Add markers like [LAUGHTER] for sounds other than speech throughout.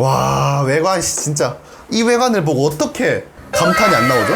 와 외관 씨, 진짜 이 외관을 보고 어떻게 감탄이 안 나오죠?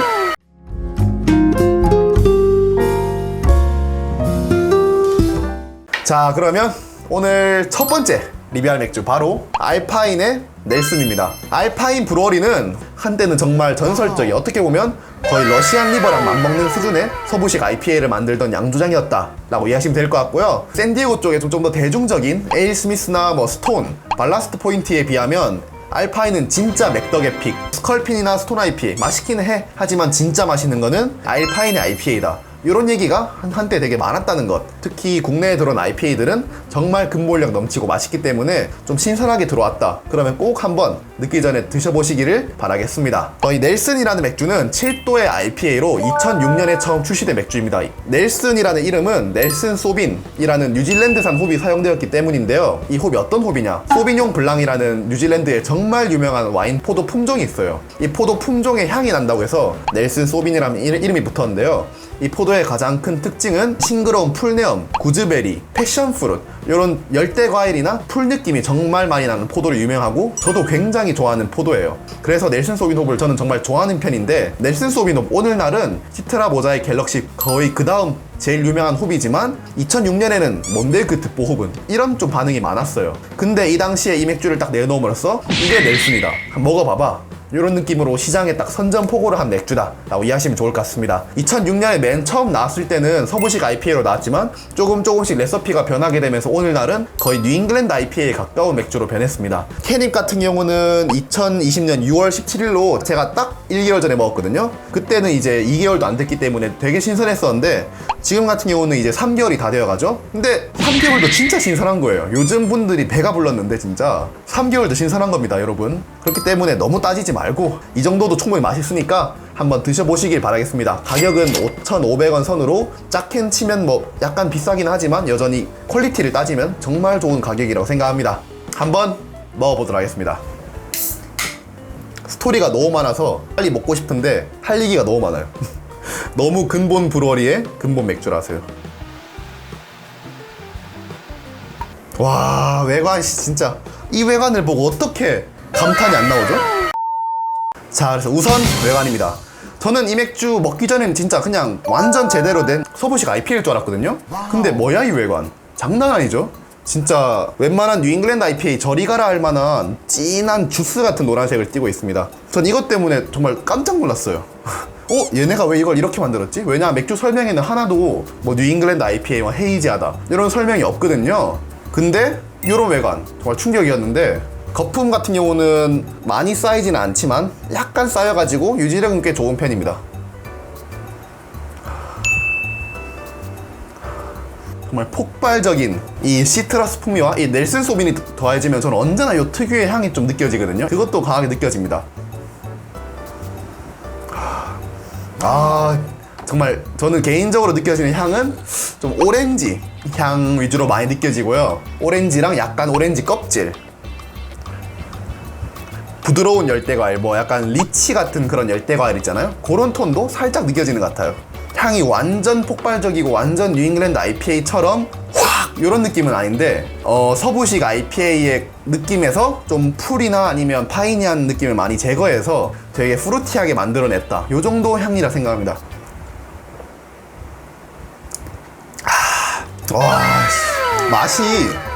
자 그러면 오늘 첫 번째 리뷰할 맥주 바로 알파인의 넬슨입니다. 알파인 브루어리는 한때는 정말 전설적이 어떻게 보면 거의 러시안 리버랑 맞먹는 수준의 서부식 IPA를 만들던 양조장이었다 라고 이해하시면 될 것 같고요. 샌디에고 쪽에 좀 더 대중적인 에일 스미스나 뭐 스톤, 발라스트 포인트에 비하면 알파인은 진짜 맥덕의 픽. 스컬핀이나 스톤 IPA 맛있기는 해. 하지만 진짜 맛있는 거는 알파인의 IPA다 이런 얘기가 한, 한때 되게 많았다는 것. 특히 국내에 들어온 IPA들은 정말 근본력 넘치고 맛있기 때문에 좀 신선하게 들어왔다. 그러면 꼭 한번 늦기 전에 드셔보시기를 바라겠습니다. 어, 이 넬슨이라는 맥주는 7도의 IPA로 2006년에 처음 출시된 맥주입니다. 넬슨이라는 이름은 넬슨 소빈이라는 뉴질랜드산 홉이 사용되었기 때문인데요. 이 홉이 어떤 홉이냐? 소비뇽 블랑이라는 뉴질랜드의 정말 유명한 와인 포도 품종이 있어요. 이 포도 품종의 향이 난다고 해서 넬슨 소빈이라는 이- 이름이 붙었는데요 이 포도의 가장 큰 특징은 싱그러운 풀네엄, 구즈베리, 패션프루트 이런 열대 과일이나 풀 느낌이 정말 많이 나는 포도로 유명하고 저도 굉장히 좋아하는 포도예요. 그래서 넬슨 소비노브를 저는 정말 좋아하는 편인데 넬슨 소비노브 오늘날은 시트라 모자의 갤럭시 거의 그 다음 제일 유명한 홉이지만 2006년에는 뭔데 그 듣보 홉은 이런 좀 반응이 많았어요. 근데 이 당시에 이 맥주를 딱 내놓음으로써 이게 넬슨이다. 먹어봐봐. 이런 느낌으로 시장에 딱 선전포고를 한 맥주다 라고 이해하시면 좋을 것 같습니다. 2006년에 맨 처음 나왔을 때는 서부식 IPA로 나왔지만 조금 조금씩 레시피가 변하게 되면서 오늘날은 거의 뉴잉글랜드 IPA에 가까운 맥주로 변했습니다. 캐닙 같은 경우는 2020년 6월 17일로 제가 딱 1개월 전에 먹었거든요. 그때는 이제 2개월도 안 됐기 때문에 되게 신선했었는데 지금 같은 경우는 이제 3개월이 다 되어가죠. 근데 3개월도 진짜 신선한 거예요. 요즘 분들이 배가 불렀는데 진짜 3개월도 신선한 겁니다 여러분. 그렇기 때문에 너무 따지지 말고 이 정도도 충분히 맛있으니까 한번 드셔보시길 바라겠습니다. 가격은 5,500원 선으로 짝캔 치면 뭐 약간 비싸긴 하지만 여전히 퀄리티를 따지면 정말 좋은 가격이라고 생각합니다. 한번 먹어보도록 하겠습니다 스토리가 너무 많아서 빨리 먹고 싶은데 할 얘기가 너무 많아요. [LAUGHS] 너무 근본 브루어리의 근본 맥주라서요. 와 외관 씨, 진짜. 이 외관을 보고 어떻게 감탄이 안 나오죠? 자 그래서 우선 외관입니다. 저는 이 맥주 먹기 전에는 진짜 그냥 완전 제대로 된 서부식 IPA일 줄 알았거든요. 근데 뭐야 이 외관? 장난 아니죠? 진짜 웬만한 뉴잉글랜드 IPA 저리 가라 할 만한 진한 주스 같은 노란색을 띠고 있습니다. 전 이것 때문에 정말 깜짝 놀랐어요. [LAUGHS] 어? 얘네가 왜 이걸 이렇게 만들었지? 왜냐? 맥주 설명에는 하나도 뭐 뉴잉글랜드 IPA와 헤이지하다. 이런 설명이 없거든요. 근데 이런 외관 정말 충격이었는데 거품 같은 경우는 많이 쌓이지는 않지만 약간 쌓여가지고 유지력은 꽤 좋은 편입니다 정말 폭발적인 이 시트러스 풍미와 이 넬슨 소빈이 더해지면 저는 언제나 이 특유의 향이 좀 느껴지거든요. 그것도 강하게 느껴집니다. 아 정말 저는 개인적으로 느껴지는 향은 좀 오렌지 향 위주로 많이 느껴지고요. 오렌지랑 약간 오렌지 껍질. 부드러운 열대과일 뭐 약간 리치 같은 그런 열대과일 있잖아요. 그런 톤도 살짝 느껴지는 것 같아요 향이 완전 폭발적이고 완전 뉴잉글랜드 IPA처럼 확 이런 느낌은 아닌데 어, 서부식 IPA의 느낌에서 좀 풀이나 아니면 파이니한 느낌을 많이 제거해서 되게 프루티하게 만들어냈다 요 정도 향이라 생각합니다 아, 와 씨, 맛이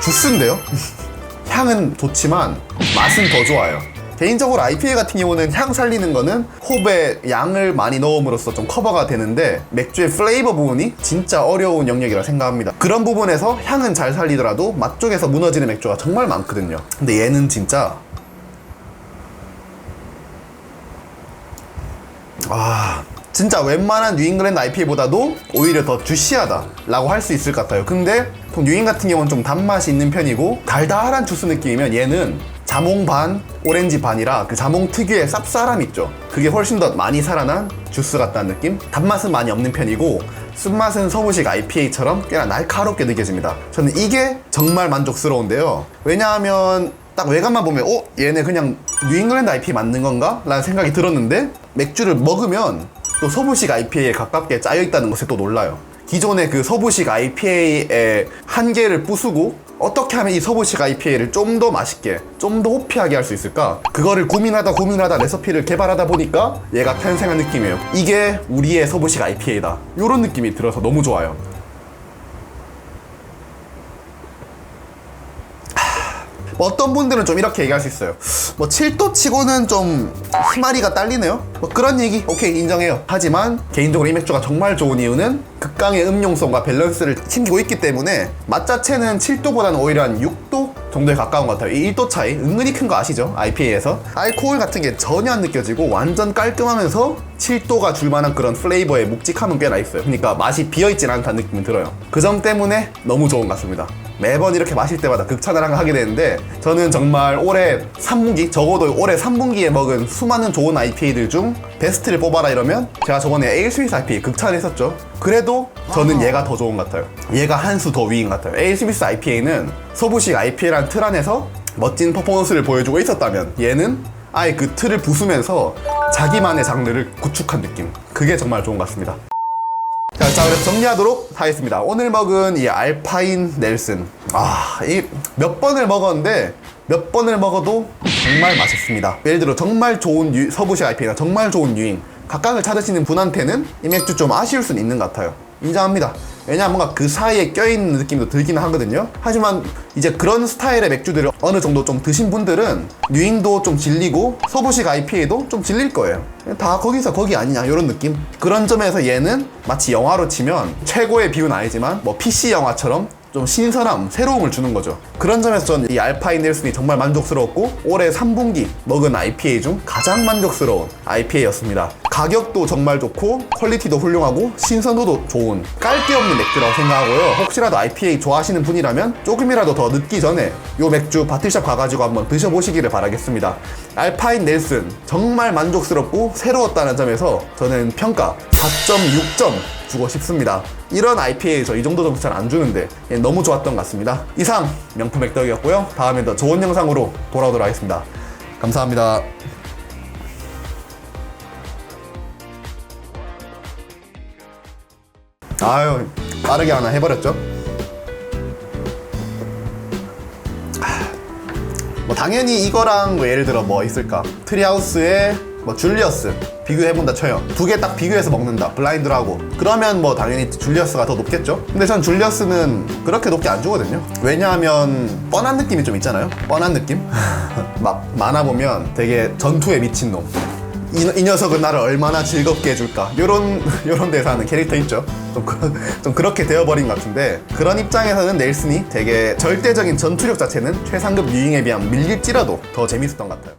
주스인데요? [LAUGHS] 향은 좋지만 맛은 더 좋아요. 개인적으로 IPA 같은 경우는 향 살리는 거는 홉에 양을 많이 넣음으로써 좀 커버가 되는데 맥주의 플레이버 부분이 진짜 어려운 영역이라 생각합니다. 그런 부분에서 향은 잘 살리더라도 맛 쪽에서 무너지는 맥주가 정말 많거든요. 근데 얘는 진짜 아 진짜 웬만한 뉴잉글랜드 IPA보다도 오히려 더 주시하다라고 할 수 있을 것 같아요. 근데 뉴잉 같은 경우는 좀 단맛이 있는 편이고 달달한 주스 느낌이면 얘는 자몽 반, 오렌지 반이라 그 자몽 특유의 쌉싸람 있죠. 그게 훨씬 더 많이 살아난 주스 같다는 느낌? 단맛은 많이 없는 편이고 쓴맛은 서부식 IPA처럼 꽤나 날카롭게 느껴집니다. 저는 이게 정말 만족스러운데요. 왜냐하면 딱 외관만 보면 어? 얘네 그냥 뉴잉글랜드 IPA 맞는 건가? 라는 생각이 들었는데 맥주를 먹으면 또 서부식 IPA에 가깝게 짜여 있다는 것에 또 놀라요. 기존의 그 서부식 IPA의 한계를 부수고 어떻게 하면 이 서부식 IPA를 좀 더 맛있게, 좀 더 호피하게 할 수 있을까? 그거를 고민하다 고민하다 레시피를 개발하다 보니까 얘가 탄생한 느낌이에요. 이게 우리의 서부식 IPA다. 이런 느낌이 들어서 너무 좋아요. 뭐 어떤 분들은 좀 이렇게 얘기할 수 있어요. 뭐 7도 치고는 좀 희마리가 딸리네요. 뭐 그런 얘기 오케이 인정해요. 하지만 개인적으로 이 맥주가 정말 좋은 이유는 극강의 음용성과 밸런스를 챙기고 있기 때문에 맛 자체는 7도보다는 오히려 한 6도 정도에 가까운 것 같아요. 이 1도 차이 은근히 큰 거 아시죠? IPA에서 알코올 같은 게 전혀 안 느껴지고 완전 깔끔하면서 7도가 줄만한 그런 플레이버의 묵직함은 꽤나 있어요. 그러니까 맛이 비어있진 않다는 느낌이 들어요. 그 점 때문에 너무 좋은 것 같습니다. 매번 이렇게 마실 때마다 극찬을 하게 되는데 저는 정말 올해 3분기 적어도 올해 3분기에 먹은 수많은 좋은 IPA들 중 베스트를 뽑아라 이러면 제가 저번에 에일 스위스 IPA 극찬을 했었죠. 그래도 저는 얘가 더 좋은 것 같아요. 얘가 한 수 더 위인 것 같아요. 에일 스위스 IPA는 서부식 IPA란 틀 안에서 멋진 퍼포먼스를 보여주고 있었다면 얘는 아예 그 틀을 부수면서 자기만의 장르를 구축한 느낌. 그게 정말 좋은 것 같습니다. 자, 자, 그래서 정리하도록 하겠습니다. 오늘 먹은 이 알파인 넬슨. 아, 이 몇 번을 먹었는데, 몇 번을 먹어도 정말 맛있습니다. 예를 들어, 정말 좋은 유, 서부식 IPA나 정말 좋은 유인. 각각을 찾으시는 분한테는 이 맥주 좀 아쉬울 수는 있는 것 같아요. 인정합니다. 왜냐면 뭔가 그 사이에 껴있는 느낌도 들기는 하거든요. 하지만 이제 그런 스타일의 맥주들을 어느 정도 좀 드신 분들은 뉴잉도 좀 질리고 서부식 IPA도 좀 질릴 거예요. 다 거기서 거기 아니냐 이런 느낌. 그런 점에서 얘는 마치 영화로 치면 최고의 비유는 아니지만 뭐 PC 영화처럼 좀 신선함, 새로움을 주는 거죠. 그런 점에서 저는 이 알파인 넬슨이 정말 만족스러웠고 올해 3분기 먹은 IPA 중 가장 만족스러운 IPA였습니다. 가격도 정말 좋고 퀄리티도 훌륭하고 신선도도 좋은 깔게 없는 맥주라고 생각하고요. 혹시라도 IPA 좋아하시는 분이라면 조금이라도 더 늦기 전에 이 맥주 바틀샵 가가지고 한번 드셔보시기를 바라겠습니다. 알파인 넬슨 정말 만족스럽고 새로웠다는 점에서 저는 평가 4.6점 주고 싶습니다. 이런 IPA 저이 정도 점수 잘 안 주는데 예, 너무 좋았던 것 같습니다. 이상 명품 맥덕이었고요. 다음에 더 좋은 영상으로 돌아오도록 하겠습니다. 감사합니다. 아유 빠르게 하나 해버렸죠. 뭐 당연히 이거랑 뭐 예를 들어 뭐 있을까? 트리하우스의 뭐 줄리어스 비교해본다 쳐요. 두 개 딱 비교해서 먹는다 블라인드로 하고. 그러면 뭐 당연히 줄리어스가 더 높겠죠? 근데 전 줄리어스는 그렇게 높게 안 주거든요. 왜냐하면 뻔한 느낌이 좀 있잖아요. 뻔한 느낌? [LAUGHS] 막 만화 보면 되게 전투에 미친 놈 이, 이 녀석은 나를 얼마나 즐겁게 해줄까? 요런 [LAUGHS] 요런 데서 하는 캐릭터 있죠. 좀, 그, [LAUGHS] 좀 그렇게 되어버린 것 같은데 그런 입장에서는 넬슨이 되게 절대적인 전투력 자체는 최상급 유잉에 비하면 밀릴지라도 더 재밌었던 것 같아요